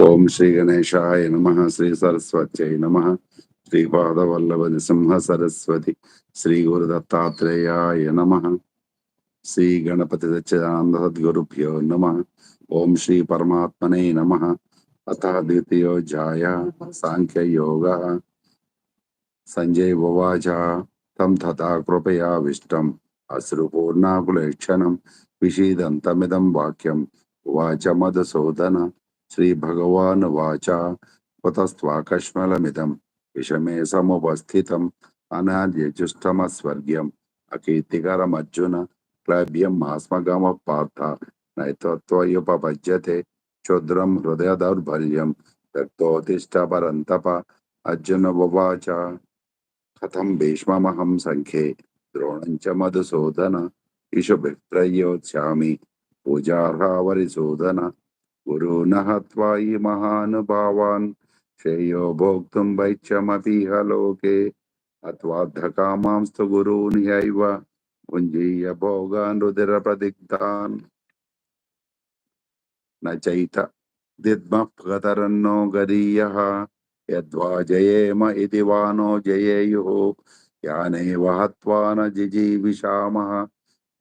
ఓం శ్రీ గణేశాయ నమ శ్రీ సరస్వత్యై నమ శ్రీపాదవల్లభ నృసింహ సరస్వతి శ్రీ గురు దత్తాత్రేయాయ నమ శ్రీ గణపతి సచ్చిదానంద సద్గురుభ్యో నమ ఓం శ్రీ పరమాత్మనే నమ అత ద్వితీయోధ్యాయ సాంఖ్యయోగ సంజయ్ ఉవాచ తం తథా కృపయావిష్టం అశ్రుపూర్ణాకులేక్షణం విషీదంతమిదం వాక్యం ఉవాచ మధుసూదన श्री भगवान्नवाचा कुतस्त्वाकश्मलमिदं विषमे समुपस्थितम् अनाद्यजुष्टमस्वर्ग्यम् अकीर्तिकरमर्जुन क्लभ्यं आस्मगमः पार्थ हृदय क्षुद्रं हृदयदौर्बल्यं दग्धोतिष्ठपरन्तप अर्जुन उवाच। कथम भीष्ममहं सङ्ख्ये, द्रोणं च मधुसूदन इषु भिप्रयोत्स्यामि पूजार्हावरिसूदन गुरु न त्वायि महानुभावान् श्रेयो भोक्तुं वैच्यमपीह लोके। अत्वाद्धकामांस्तु गुरून् ह्यैव। भुञ्जीय भोगान् न चैत यद्वा जयेम इति वा नो जयेयुः। यानैव हत्वा न जिजीविषामः।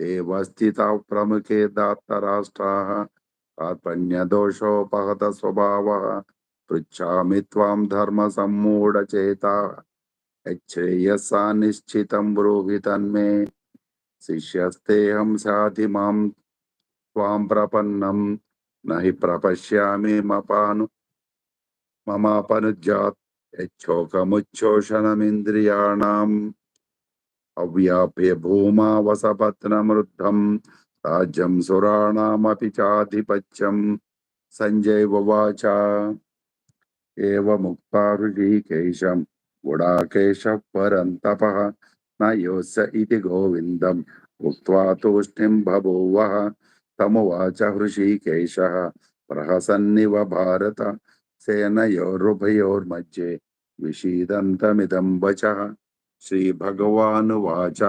एव प्रमुखे दात्तराष्ट्राः। कार्पण्यदोषोपहत स्वभावः पृच्छामि त्वां धर्मसम्मूढचेताः। यच्छ्रेयसा निश्चितं ब्रूहि तन्मे। शिष्यस्तेऽहं साधि माँ, त्वां प्रपन्नं न हि प्रपश्यामि मपानु ममापनुज्यात्। यच्छोकमुच्छोषणमिन्द्रियाणाम्। अव्याप्य भूमा वसपत्नमृद्धं राज्यं सुराणामपि चाधिपत्यं। सञ्जय उवाच। एवमुक्ता ऋषिकेशं गुडाकेशः परन्तपः न योऽस्य इति गोविन्दम् उक्त्वा तूष्णीं बभूवः, तमुवाच हृषीकेशः, प्रहसन्निव भारत, सेनयोरुभयोर्मध्ये विषीदन्तमिदं वचः। श्रीभगवानुवाच।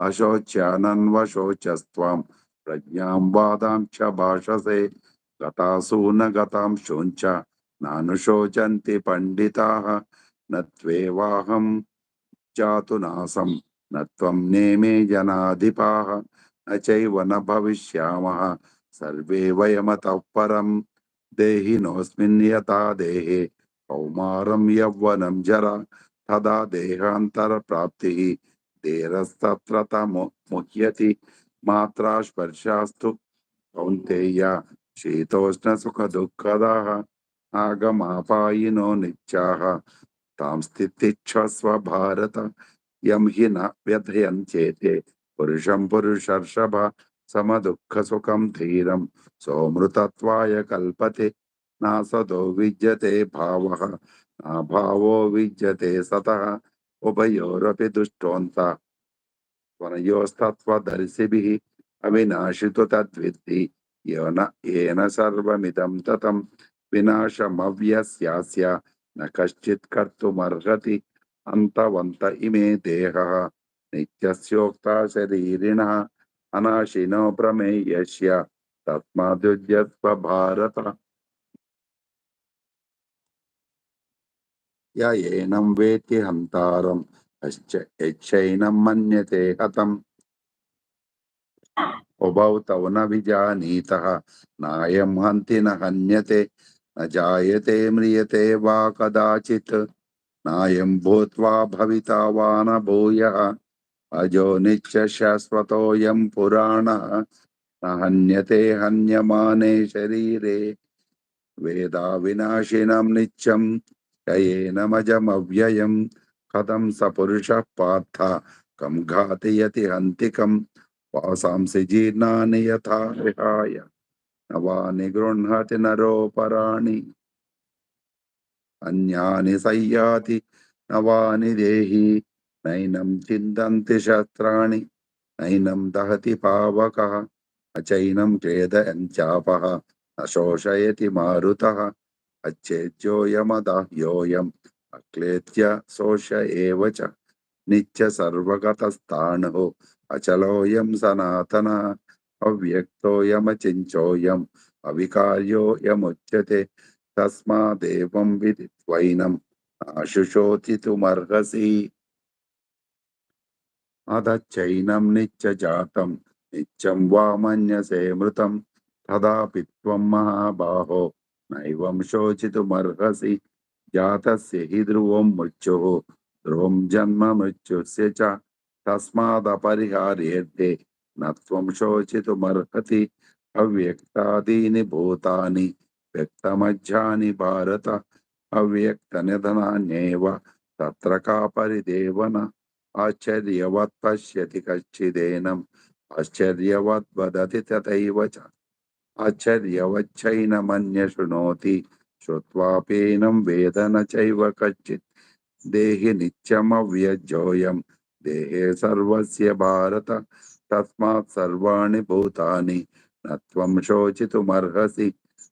अशोच्यानन्वशोचस्त्वां प्रज्ञां वादां च भाषसे, गतासु न गतां शोञ्च नानुशोचन्ति पण्डिताः, न त्वेवाहं जातु नासं, न त्वं नेमे जनाधिपाः, न चैव न भविष्यामः, सर्वे वयमतः परं देहिनोऽस्मिन् यथा देहे, कौमारं यौवनं जरा, तदा देहान्तरप्राप्तिः धीरस्तत्र मुह्यति मात्रा स्पर्शास्तु कौन्तेय शीतोष्णसुखदुःखदाः आगमापायिनो नित्याः तां स्थितिच्छस्व भारत यं हि न व्यथयन्त्येते। पुरुषं पुरुषर्षभ समदुःखसुखं धीरं। सोमृतत्वाय कल्पते नासदो विद्यते भावः। भावो विद्यते सतः। उभयोरपि दुष्टोऽन्तः त्वनयोस्तत्त्वदर्शिभिः अविनाशितु तद्विद्धि येन येन सर्वमिदं ततं विनाशमव्यस्यास्य न कश्चित् कर्तुमर्हति अन्तवन्त इमे देहः नित्यस्योक्ता शरीरिणः अनाशिनो प्रमेयस्य तस्माद्युज्यस्व भारत य एनं वेत्ति हन्तारम्, अश्च यच्छैनं मन्यते हतम्। उभौ तौ न विजानीतः, नायं हन्ति न हन्यते, न जायते म्रियते वा कदाचित्। नायं भूत्वा भविता वा न भूयः, अजो नित्य शाश्वतोऽयं पुराणः। न हन्यते हन्यमाने शरीरे वेदा विनाशिनं नित्यं ययेनमजमव्ययं कथं स पुरुषः पार्थ कं घातयति हन्तिकं वासांसि जीर्णानि यथा विहाय। नवानि गृह्णति नरोपराणि अन्यानि संयाति नवानि देहि नैनं चिन्तन्ति शस्त्राणि, नैनं दहति पावकः अचैनं क्लेदयञ्चापः न शोषयति मारुतः। అచ్చేద్యోయమదాహ్యోయం అక్లేత్య శోష ఏవచ నిత్య సర్వగతస్థాణు అచలోయం సనాతన అవ్యక్తోయమచించోయం అవికార్యోయముచ్యతే తస్మాదేవం విదిత్వైనం నాశుశోచితుమర్హసి అదచ్చైనం నిత్యజాతం నిత్యం వా మన్యసే మృతం తదాపి త్వం మహాబాహో నైవంశోచితుమర్హసి జాతస్య హి ధ్రువం మృత్యు ధ్రువం జన్మ మృత్యుస్య చ తస్మాదపరిహార్యర్థే నత్వం శోచితుమర్హతి అవ్యక్తాదీని భూతాని వ్యక్తమధ్యాని భారత అవ్యక్త నిధనాన్యేవ తత్ర కా పరిదేవన ఆశ్చర్యవత్ పశ్యతి కచ్చిదేనం ఆశ్చర్యవద్వదతి తథైవ చ वदति तथैव च आश्चर्यवच्चैनमन्य शृणोति श्रुत्वाप्येनं वेद न चैव कच्चित् देहि नित्यमव्यजोऽयं देहे सर्वस्य भारत तस्मात् सर्वाणि भूतानि न त्वं शोचितुमर्हसि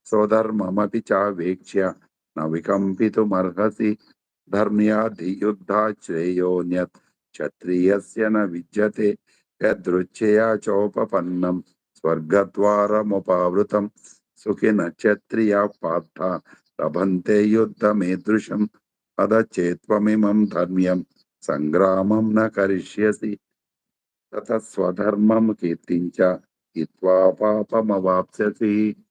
स्वधर्ममपि चावेक्ष्य न विकम्पितुमर्हसि धर्म्याधियुद्धात् श्रेयोऽन्यत् क्षत्रियस्य न विद्यते यदृच्छया चोपपन्नं स्वर्गद्वारमुपावृतं सुखिनः क्षत्रिया पार्थ, लभन्ते युद्धमीदृशम्। अदचेत्त्वमिमं धर्म्यं सङ्ग्रामं न करिष्यसि। ततः स्वधर्मं कीर्तिं च हित्वा पापमवाप्स्यसि।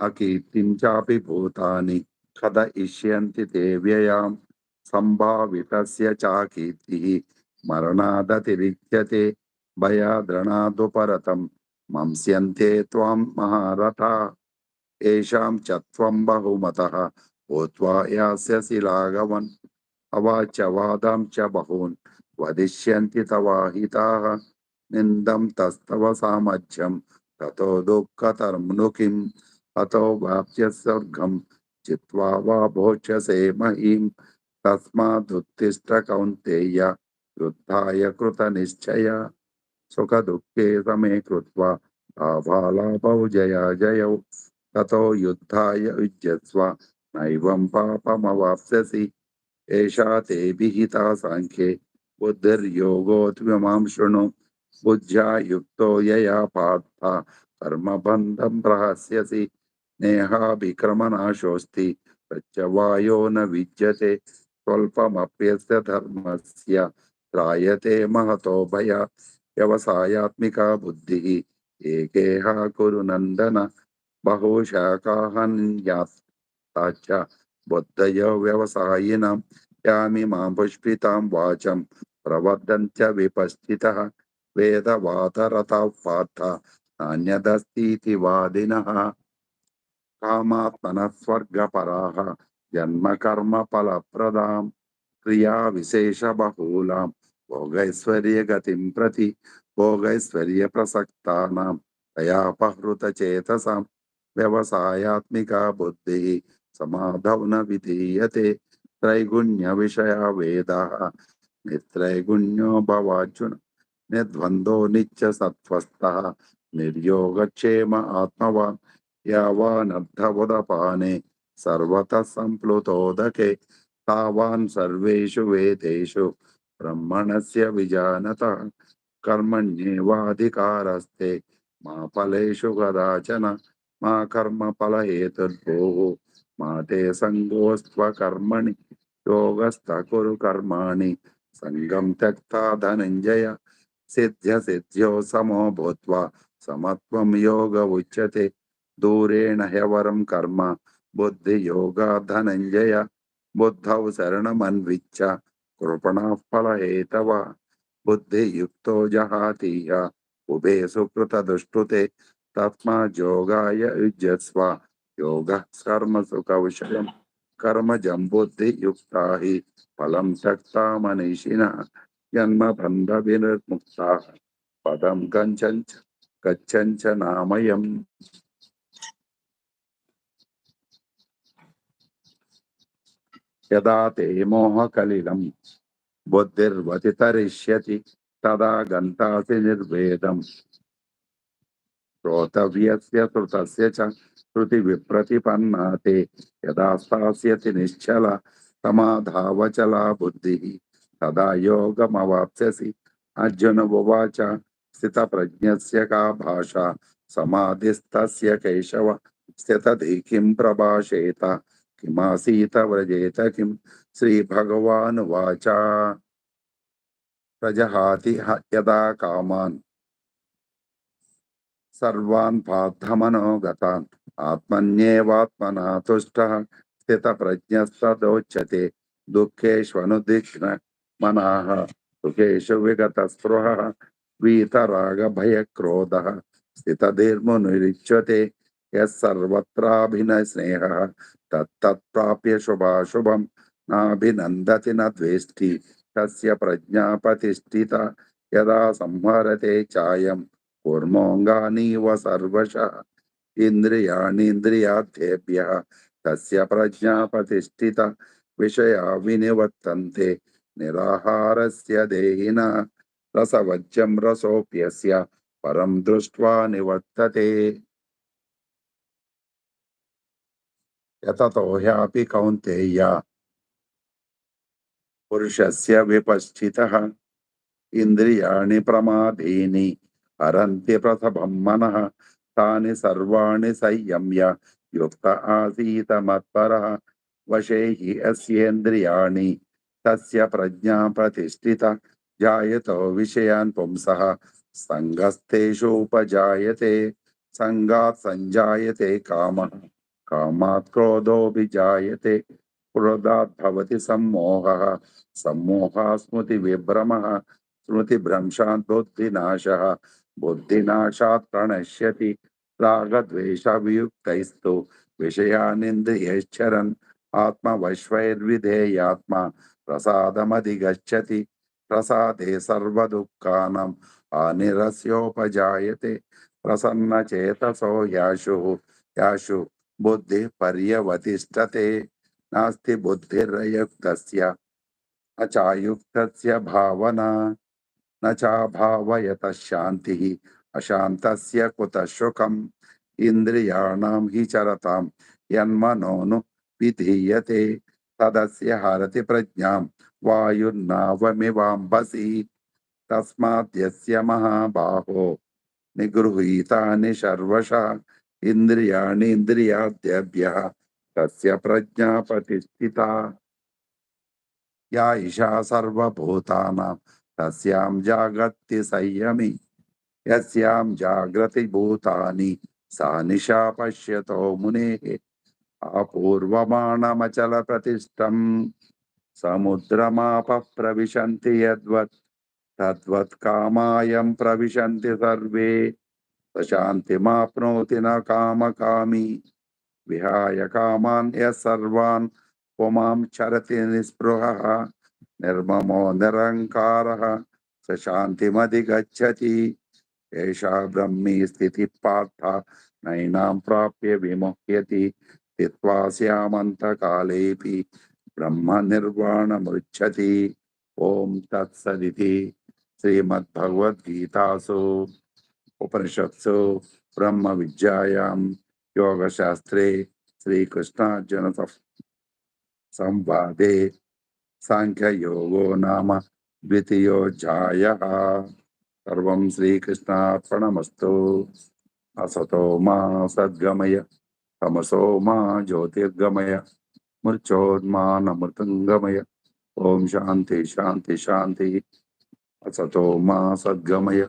अकीर्तिं चापि भूतानि कथयिष्यन्ति ते व्ययाम्। सम्भावितस्य चाकीर्तिः, मरणादतिरिच्यते। भयाद्रणादुपरतं मंस्यन्ते त्वां महारथा। येषां च त्वं बहुमतः। भूत्वा यास्यसि लाघवन् अवाच वादां च बहून्। वदिष्यन्ति तवाहिताः निन्दं तस्तव सामर्थ्यं ततो दुःखतर्म्नु किम् अतो वाप्य स्वर्गं चित्वा वा भोक्ष्यसे महीं तस्मादुत्तिष्ठ कौन्तेय। युद्धाय कृतनिश्चय। सुखदुःखे समे कृत्वा लाभालाभौ जया जयौ ततो युद्धाय युज्यस्व। नैवं पापमवाप्स्यसि। एषा ते विहिता साङ्ख्ये। बुद्धिर्योगोऽत्विमां शृणु। बुद्ध्या युक्तो यया पार्थ। कर्मबन्धं प्रहस्यसि। नेहाभिक्रमनाशोऽस्ति। प्रत्यवायो न विद्यते। स्वल्पमप्यस्य धर्मस्य त्रायते महतो వ్యవసాయాత్మిక బుద్ధి ఏకేహ కురు నందన బహుశాఖాహన్యాచ్చ బుద్ధయ వ్యవసాయిన యామి మాం పుష్పితాం వాచం ప్రవర్ధంత్య విపశ్చిత వేదవాతరత పార్థ నాణ్యదస్తి వాదిన కామాత్మన స్వర్గపరాహ జన్మకర్మ ఫలప్రదాం క్రియా విశేష బహూలాం భోగైశ్వర్యగతిం ప్రతి భోగైశ్వర్య ప్రసక్తానాం దయాపహృతచేతసాం వ్యవసాయాత్మికా బుద్ధి సమాధౌన విధీయతే త్రైగుణ్య విషయ వేద నిత్రైగుణ్యో భవార్జున నిర్ద్వందో నిత్య సత్వస్థ నిర్యోగక్షేమ ఆత్మవాన్ యావానర్థవదపానే సర్వత సంప్లుతోదకే తావాన్ సర్వేషు వేదేషు ब्रह्मणस्य विजानतः, कर्मण्येवाधिकारस्ते। मा फलेषु कदाचन, मा कर्मफलहेतुर्भोः मा ते सङ्गोऽस्त्वकर्मणि योगस्थः कुरु कर्माणि। सङ्गं त्यक्ता धनञ्जय सिद्ध्यसिद्ध्यो समो भूत्वा, समत्वं योग उच्यते। दूरेण ह्यवरं कर्म, बुद्धियोगा धनञ्जय, बुद्धौ शरणमन्विच्छ। कृपणाः फलहेतव बुद्धियुक्तो जहातीह। उभे सुकृतदुष्टुते तस्माज्योगाय युज्यस्व। योगः कर्मसु कौशलम् कर्मजं बुद्धियुक्ता हि फलं त्यक्ता मनीषिणः, जन्मबन्धविनिर्मुक्ताः। पदं गच्छन् गच्छन् च नामयम्। यदा ते मोहकलिलं बुद्धिर्वतितरिष्यति तदा गन्तासि निर्वेदम्। श्रोतव्यस्य श्रुतस्य च श्रुतिविप्रतिपन्ना ते यदा स्थास्यति निश्चल सामचला बुद्धि, तदा योगमसी अर्जुन उवाच स्थित स्थितप्रज्ञस्य का भाषा? समाधिस्तस्य केशव स्थित किं प्रभाषेत। किमासीत व्रजेत किं श्रीभगवानुवाच प्रजहाति यदा कामान्। सर्वान् पार्थमनो गतान्। आत्मन्येवात्मना तुष्टः। स्थितप्रज्ञस्तदोच्यते। दुःखेष्वनुदिघ्न मनाः। सुखेषु विगतस्पृहः। वीतरागभयक्रोधः। स्थितधीर्मुनिरिच्यते। यः सर्वत्राभिनस्नेहः तत्तत्प्राप्य शुभाशुभं नाभिनंदति न द्वेष्टि। तस्य प्रज्ञापतिष्ठिता यदा संहरते चायं, कुर्मोऽङ्गानीव सर्वशः इन्द्रियाणीन्द्रियार्थेभ्यः तस्य प्रज्ञापतिष्ठिता विषया विनिवर्तन्ते। निराहारस्य देहिन रसवज्जं रसोऽप्यस्य परम दृष्ट्वा निवर्तते। यतत ह्यापि कौन्तेय पुरुषस्य विपश्चितः इन्द्रियाणि प्रमाधीनि हरन्ति प्रथभं मनः, तानि सर्वाणि संयम्य युक्त आसीत मत्परः। वशे हि अस्येन्द्रियाणि, तस्य प्रज्ञा प्रतिष्ठिता, जायतो विषयान् पुंसः। सङ्गस्तेषु उपजायते, सङ्गात् सञ्जायते कामः। कामात् क्रोधोऽभिजायते क्रोधाद्भवति सम्मोहः। सम्मोहः स्मृति स्मृतिभ्रंशात् बुद्धिनाशः। बुद्धिनाशात् प्रणश्यति। रागद्वेषवियुक्तैस्तु विषयानिन्द्रियश्चरन्। आत्मवश्वैर्विधेयात्मा प्रसादमधिगच्छति। प्रसादे सर्वदुःखानाम् अनिरस्योपजायते। प्रसन्नचेतसो याशुः। याशु बुद्धि पर्यवतिष्ठते नास्ति बुद्धिरयुक्तस्य न चायुक्तस्य भावना, न चाभावयतः शांति अशांत कुत सुखम् इन्द्रियाणां हि चरतां यन्मनोनु विधीयते, तदस्य हरति प्रज्ञा वायुर्नावमिवाम्बसि, तस्माद्यस्य महाबाहो। निगृहीतानि सर्वशः इन्द्रियाणि इन्द्रियाद्यभ्यः प्रज्ञा प्रतिष्ठिता। या ईशा सर्वूता तस्यां जागत्य संयमी, यस्यां जागृतिभूतानि सा निशा पश्यतो मुनेः, अपूर्वमाणमचलप्रतिष्ठम्। समुद्रमापप्रविशन्ति यद्वत्, तद्वत् कामायं प्रविशन्ति सर्वे। शांतिमाप्नोति न काम कामी। विहाय कामान यः सर्वान् पुमां चरति निःस्पृहः, निर्ममो निरङ्कारः स शान्तिमधिगच्छति एषा ब्रह्मी स्थितिः पार्थ नैनां प्राप्य विमुह्यतिमंत काले ब्रह्म निर्वाण मृछति ॐ तत्सदिति। श्रीमद्भगवद्गीतासु। उपनिषत्सु ब्रह्म विद्यायाम योग शास्त्रे श्री कृष्ण संवादे सांख्य योगो नाम द्वितीयोध्याय सर्व श्रीकृष्णापणमस्तु असतो मा सद्गमय, तमसो मा ज्योतिर्गमय मृचोन्मानमृतंगमय ओम शांति शांति शांति असतो मा सद्गमय।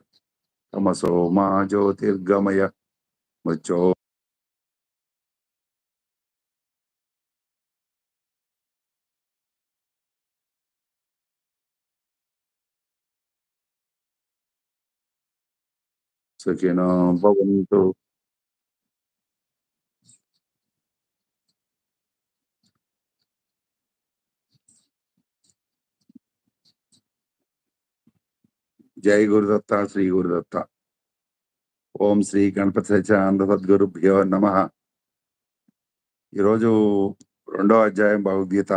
തമസോ മാ ജ്യോതിർഗമയ മുച്ചോ സുഖിനോ ഭവന്തു జై గురుదత్త శ్రీ గురుదత్త ఓం శ్రీ గణపతి సత్యానంద సద్గురుభ్యో నమ ఈరోజు రెండో అధ్యాయం భగవద్గీత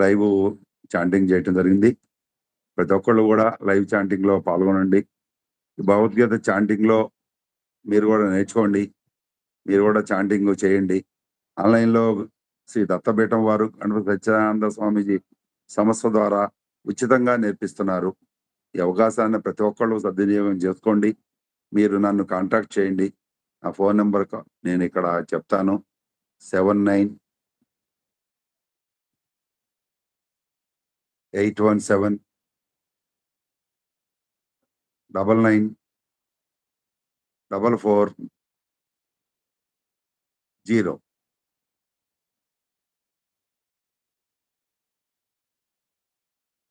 లైవ్ చాంటింగ్ చేయటం జరిగింది. ప్రతి ఒక్కళ్ళు కూడా లైవ్ చాంటింగ్లో పాల్గొనండి భగవద్గీత చాంటింగ్లో మీరు కూడా నేర్చుకోండి. మీరు కూడా చాంటింగ్ చేయండి. ఆన్లైన్లో శ్రీ దత్తపీఠం వారు గణపతి సత్యానంద స్వామీజీ సంస్థ ద్వారా ఉచితంగా నేర్పిస్తున్నారు. ఈ అవకాశాన్ని ప్రతి ఒక్కళ్ళు సద్వినియోగం చేసుకోండి. మీరు నన్ను కాంటాక్ట్ చేయండి. నా ఫోన్ నెంబర్ నేను ఇక్కడ చెప్తాను. Seven nine eight one seven double nine double four zero.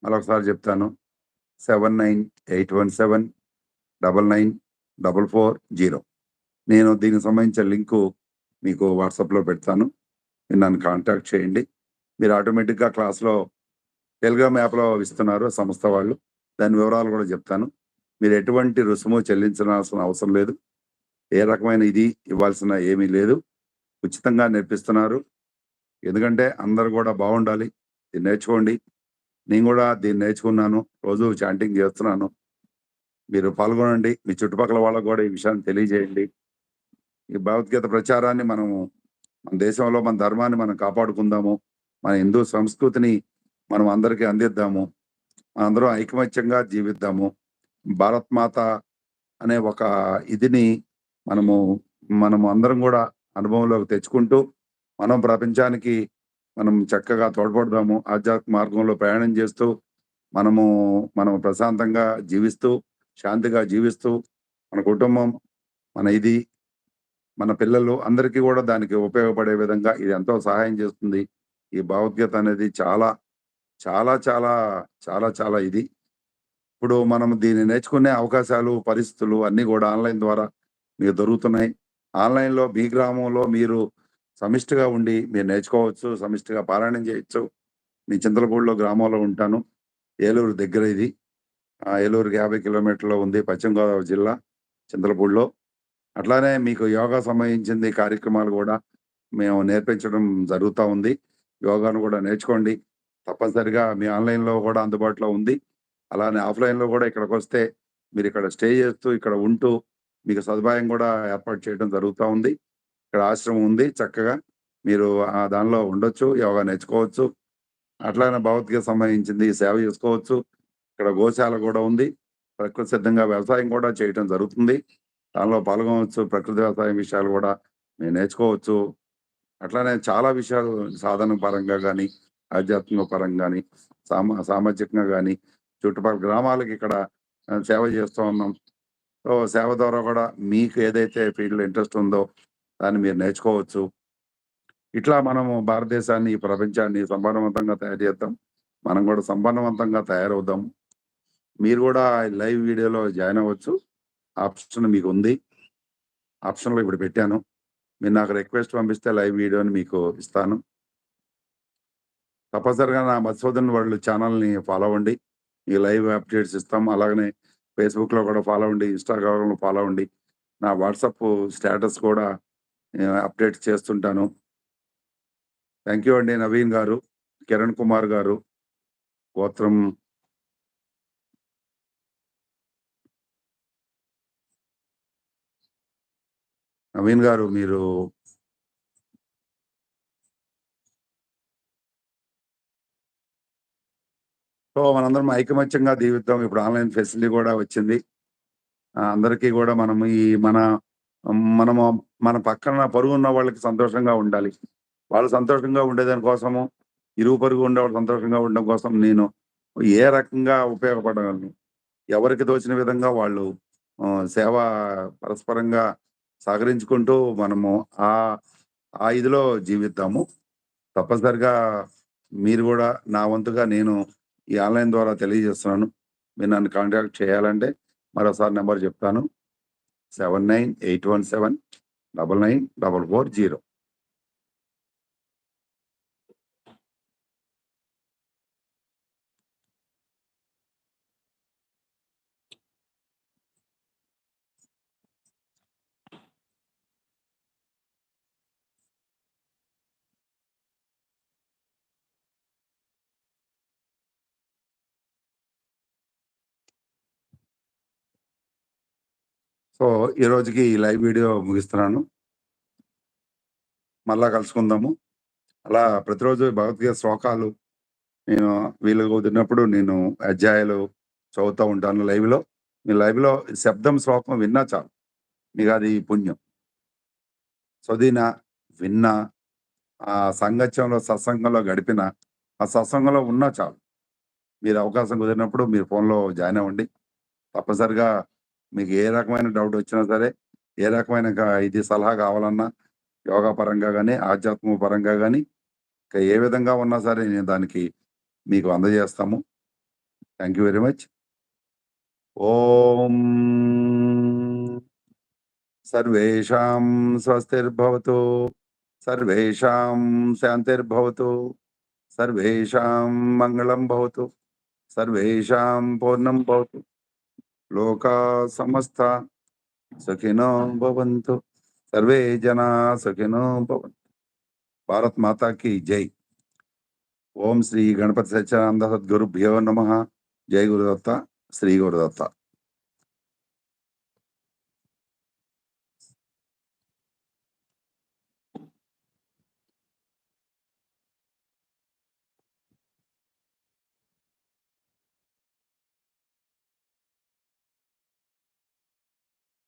మరొకసారి చెప్తాను. Seven nine eight one seven double nine double four zero నేను దీనికి సంబంధించిన లింకు మీకు వాట్సాప్లో పెడతాను. మీరు నన్ను కాంటాక్ట్ చేయండి. మీరు ఆటోమేటిక్గా క్లాస్లో టెలిగ్రామ్ యాప్లో ఇస్తున్నారు సంస్థ వాళ్ళు. దాని వివరాలు కూడా చెప్తాను. మీరు ఎటువంటి రుసుము చెల్లించాల్సిన అవసరం లేదు. ఏ రకమైన ఇది ఇవ్వాల్సిన ఏమీ లేదు. ఉచితంగా నేర్పిస్తున్నారు. ఎందుకంటే అందరు కూడా బాగుండాలి. ఇది నేర్చుకోండి. నేను కూడా దీన్ని నేర్చుకున్నాను. రోజు చాంటింగ్ చేస్తున్నాను. మీరు పాల్గొనండి. మీ చుట్టుపక్కల వాళ్ళకు కూడా ఈ విషయాన్ని తెలియజేయండి. ఈ భగవద్గీత ప్రచారాన్ని మనము మన దేశంలో మన ధర్మాన్ని మనం కాపాడుకుందాము. మన హిందూ సంస్కృతిని మనం అందరికీ అందిద్దాము. అందరం ఐకమత్యంగా జీవిద్దాము. భారత్ మాత అనే ఒక ఇదిని మనము మనము అందరం కూడా అనుభవంలోకి తెచ్చుకుంటూ మనం ప్రపంచానికి మనం చక్కగా తోడ్పడదాము ఆధ్యాత్మిక మార్గంలో ప్రయాణం చేస్తూ మనము మనం ప్రశాంతంగా జీవిస్తూ శాంతిగా జీవిస్తూ మన కుటుంబం మన ఇది మన పిల్లలు అందరికీ కూడా దానికి ఉపయోగపడే విధంగా ఇది ఎంతో సహాయం చేస్తుంది. ఈ భగవద్గీత అనేది చాలా చాలా చాలా చాలా చాలా ఇది. ఇప్పుడు మనం దీన్ని నేర్చుకునే అవకాశాలు పరిస్థితులు అన్నీ కూడా ఆన్లైన్ ద్వారా మీకు దొరుకుతున్నాయి. ఆన్లైన్లో మీ గ్రామంలో మీరు సమిష్టిగా ఉండి మీరు నేర్చుకోవచ్చు సమిష్టిగా పారాయణం చేయొచ్చు. మీ చింతలపూడిలో గ్రామంలో ఉంటాను. ఏలూరు దగ్గర ఇది. ఆ, ఏలూరుకి యాభై కిలోమీటర్లో ఉంది పశ్చిమ గోదావరి జిల్లా చింతలపూడిలో. అట్లానే మీకు యోగా సంబంధించింది కార్యక్రమాలు కూడా మేము నేర్పించడం జరుగుతూ ఉంది. యోగాను కూడా నేర్చుకోండి. తప్పనిసరిగా మీ ఆన్లైన్లో కూడా అందుబాటులో ఉంది. అలానే ఆఫ్లైన్లో కూడా ఇక్కడికి వస్తే మీరు ఇక్కడ స్టే చేస్తూ ఇక్కడ ఉంటూ మీకు సదుపాయం కూడా ఏర్పాటు చేయడం జరుగుతూ ఉంది. ఇక్కడ ఆశ్రమం ఉంది చక్కగా మీరు ఆ దానిలో ఉండొచ్చు యోగా నేర్చుకోవచ్చు. అట్లానే భగవద్గీత సంబంధించింది సేవ చేసుకోవచ్చు. ఇక్కడ గోశాల కూడా ఉంది. ప్రకృతి సిద్ధంగా వ్యవసాయం కూడా చేయటం జరుగుతుంది. దానిలో పాల్గొనవచ్చు ప్రకృతి వ్యవసాయం విషయాలు కూడా మీరు నేర్చుకోవచ్చు. అట్లానే చాలా విషయాలు సాధన పరంగా కానీ ఆధ్యాత్మిక పరంగా కానీ సామా సామాజికంగా కానీ చుట్టుపక్కల గ్రామాలకి ఇక్కడ సేవ చేస్తూ ఉన్నాం. సో సేవ ద్వారా కూడా మీకు ఏదైతే ఫీల్డ్లో ఇంట్రెస్ట్ ఉందో దాన్ని మీరు నేర్చుకోవచ్చు. ఇట్లా మనము భారతదేశాన్ని ఈ ప్రపంచాన్ని సంపన్నవంతంగా తయారు చేద్దాం. మనం కూడా సంపన్నవంతంగా తయారవుదాం. మీరు కూడా లైవ్ వీడియోలో జాయిన్ అవ్వచ్చు. ఆప్షన్ మీకు ఉంది. ఆప్షన్లో ఇప్పుడు పెట్టాను. మీరు నాకు రిక్వెస్ట్ పంపిస్తే లైవ్ వీడియోని మీకు ఇస్తాను. తప్పనిసరిగా నా మధుసూదన్ వాళ్ళు ఛానల్ని ఫాలో అవ్వండి. ఈ లైవ్ అప్డేట్స్ ఇస్తాం. అలాగనే ఫేస్బుక్లో కూడా ఫాలో అవ్వండి. ఇన్స్టాగ్రామ్లో ఫాలో అవ్వండి. నా వాట్సాప్ స్టేటస్ కూడా అప్డేట్ చేస్తుంటాను. థ్యాంక్ యూ అండి నవీన్ గారు కిరణ్ కుమార్ గారు గోత్రం. నవీన్ గారు మీరు సో మనందరం ఐకమత్యంగా జీవిద్దాం. ఇప్పుడు ఆన్లైన్ ఫెసిలిటీ కూడా వచ్చింది. అందరికీ కూడా మనం ఈ మన మనము మన పక్కన పరుగు ఉన్న వాళ్ళకి సంతోషంగా ఉండాలి. వాళ్ళు సంతోషంగా ఉండేదాని కోసము ఇరుగు పరుగు ఉండే వాళ్ళు సంతోషంగా ఉండడం కోసం నేను ఏ రకంగా ఉపయోగపడగలను? ఎవరికి తోచిన విధంగా వాళ్ళు సేవ పరస్పరంగా సహకరించుకుంటూ మనము ఆ ఆ ఇదిలో జీవిద్దాము. తప్పనిసరిగా మీరు కూడా నా వంతుగా నేను ఈ ఆన్లైన్ ద్వారా తెలియజేస్తున్నాను. మీరు నన్ను కాంటాక్ట్ చేయాలంటే మరోసారి నెంబర్ చెప్తాను. seven nine eight one seven double nine double four zero so ఈ రోజుకి ఈ లైవ్ వీడియో ముగిస్తున్నాను. మళ్ళా కలుసుకుందాము. అలా ప్రతిరోజు భగవద్గీత శ్లోకాలు నేను వీలు కుదిరినప్పుడు నేను అధ్యాయాలు చదువుతూ ఉంటాను లైవ్లో. మీ లైవ్లో శబ్దం శ్లోకం విన్నా చాలు. మీకు అది పుణ్యం. చదివిన విన్నా ఆ సంగత్యంలో సత్సంగంలో గడిపిన ఆ సత్సంగంలో ఉన్నా చాలు. మీరు అవకాశం కుదిరినప్పుడు మీరు ఫోన్లో జాయిన్ అవ్వండి. తప్పనిసరిగా మీకు ఏ రకమైన డౌట్ వచ్చినా సరే ఏ రకమైన ఇది సలహా కావాలన్నా యోగా పరంగా కానీ ఆధ్యాత్మిక పరంగా కానీ ఇంకా ఏ విధంగా ఉన్నా సరే నేను దానికి మీకు అందజేస్తాము. Thank you very much. ఓం సర్వేషాం స్వస్తిర్భవతు సర్వేషాం శాంతిర్భవతు సర్వేషాం మంగళం భవతు సర్వేషాం పూర్ణం భవతు. लोका समस्ता सखिनो भवंतु सर्वे जना सखिनो भवंतु भारत माता की जय। ओम श्री गणपति सच्चिदानंद सदगुरुभ्यो नमः। जय गुरुदत्ता, श्री गुरुदत्ता।